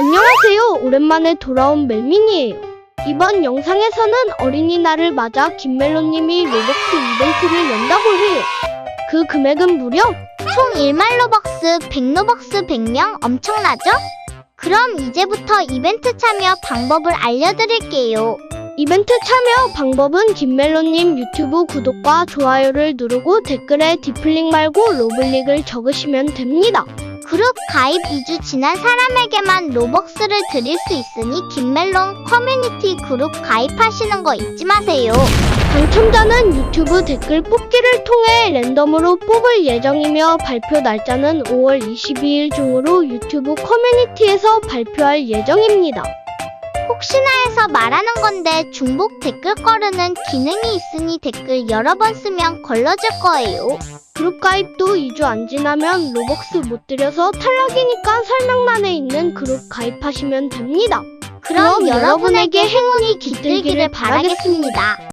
안녕하세요. 오랜만에 돌아온 멜민이에요. 이번 영상에서는 어린이날을 맞아 김멜로님이 로벅스 이벤트를 연다고 해요. 그 금액은 무려 총 1만 로벅스 100 로벅스 100명 엄청나죠? 그럼 이제부터 이벤트 참여 방법을 알려드릴게요. 이벤트 참여 방법은 김멜로님 유튜브 구독과 좋아요를 누르고 댓글에 디플링 말고 로블릭을 적으시면 됩니다. 그룹 가입 2주 지난 사람에게만 로벅스를 드릴 수 있으니 김멜론 커뮤니티 그룹 가입하시는 거 잊지 마세요. 당첨자는 유튜브 댓글 뽑기를 통해 랜덤으로 뽑을 예정이며 발표 날짜는 5월 22일 중으로 유튜브 커뮤니티에서 발표할 예정입니다. 혹시나 해서 말하는 건데 중복 댓글 거르는 기능이 있으니 댓글 여러 번 쓰면 걸러질 거예요. 그룹 가입도 2주 안 지나면 로벅스 못 들여서 탈락이니까 설명란에 있는 그룹 가입하시면 됩니다. 그럼 그럼 여러분에게 행운이 깃들기를 바라겠습니다.